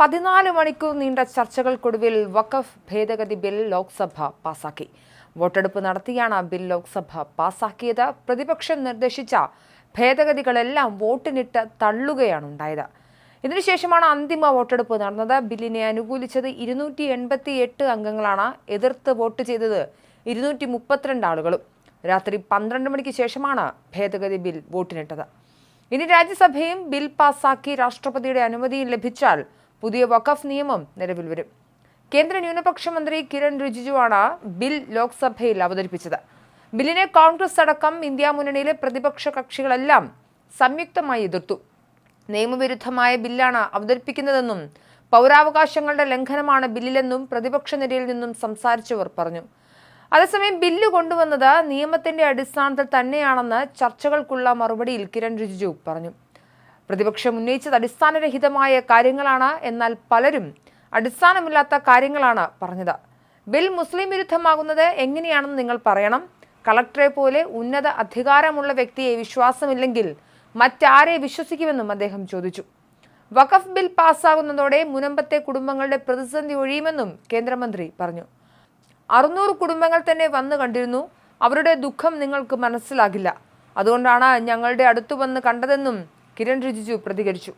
പതിനാല് മണിക്കൂർ നീണ്ട ചർച്ചകൾക്കൊടുവിൽ വഖഫ് ഭേദഗതി ബിൽ ലോക്സഭ പാസാക്കി. വോട്ടെടുപ്പ് നടത്തിയാണ് ബിൽ ലോക്സഭ പാസാക്കിയത്. പ്രതിപക്ഷം നിർദ്ദേശിച്ച ഭേദഗതികളെല്ലാം വോട്ടിനിട്ട് തള്ളുകയാണ് ഉണ്ടായത്. ഇതിനുശേഷമാണ് അന്തിമ വോട്ടെടുപ്പ് നടന്നത്. ബില്ലിനെ അനുകൂലിച്ചത് ഇരുന്നൂറ്റി എൺപത്തി എട്ട് അംഗങ്ങളാണ്. എതിർത്ത് വോട്ട് ചെയ്തത് ഇരുന്നൂറ്റി മുപ്പത്തിരണ്ട് ആളുകളും. രാത്രി പന്ത്രണ്ട് മണിക്ക് ശേഷമാണ് ഭേദഗതി ബിൽ വോട്ടിനിട്ടത്. ഇനി രാജ്യസഭയും ബിൽ പാസാക്കി രാഷ്ട്രപതിയുടെ അനുമതിയും ലഭിച്ചാൽ പുതിയ വഖഫ് നിയമം നിലവിൽ വരും. കേന്ദ്ര ന്യൂനപക്ഷ മന്ത്രി കിരൺ റിജിജുവാണ് ബിൽ ലോക്സഭയിൽ അവതരിപ്പിച്ചത്. ബില്ലിനെ കോൺഗ്രസ് അടക്കം ഇന്ത്യ മുന്നണിയിലെ പ്രതിപക്ഷ കക്ഷികളെല്ലാം സംയുക്തമായി എതിർത്തു. നിയമവിരുദ്ധമായ ബില്ലാണ് അവതരിപ്പിക്കുന്നതെന്നും പൗരാവകാശങ്ങളുടെ ലംഘനമാണ് ബില്ലിലെന്നും പ്രതിപക്ഷ നിരയിൽ നിന്നും സംസാരിച്ചവർ പറഞ്ഞു. അതേസമയം ബില്ല് കൊണ്ടുവന്നത് നിയമത്തിന്റെ അടിസ്ഥാനത്തിൽ തന്നെയാണെന്ന് ചർച്ചകൾക്കുള്ള മറുപടിയിൽ കിരൺ റിജിജു പറഞ്ഞു. പ്രതിപക്ഷം ഉന്നയിച്ചത് അടിസ്ഥാനരഹിതമായ കാര്യങ്ങളാണ് എന്നാൽ പലരും അടിസ്ഥാനമില്ലാത്ത കാര്യങ്ങളാണ് പറഞ്ഞത്. ബിൽ മുസ്ലിം വിരുദ്ധമാകുന്നത് എങ്ങനെയാണെന്ന് നിങ്ങൾ പറയണം. കളക്ടറെ പോലെ ഉന്നത അധികാരമുള്ള വ്യക്തിയെ വിശ്വാസമില്ലെങ്കിൽ മറ്റാരെ വിശ്വസിക്കുമെന്നും അദ്ദേഹം ചോദിച്ചു. വഖഫ് ബിൽ പാസ്സാകുന്നതോടെ മുനമ്പത്തെ കുടുംബങ്ങളുടെ പ്രതിസന്ധി ഒഴിയുമെന്നും കേന്ദ്രമന്ത്രി പറഞ്ഞു. അറുന്നൂറ് കുടുംബങ്ങൾ തന്നെ വന്നു കണ്ടിരുന്നു. അവരുടെ ദുഃഖം നിങ്ങൾക്ക് മനസ്സിലാകില്ല. അതുകൊണ്ടാണ് ഞങ്ങളുടെ അടുത്തു വന്ന് കണ്ടതെന്നും കിരൺ റിജിജു പ്രതികരിച്ചു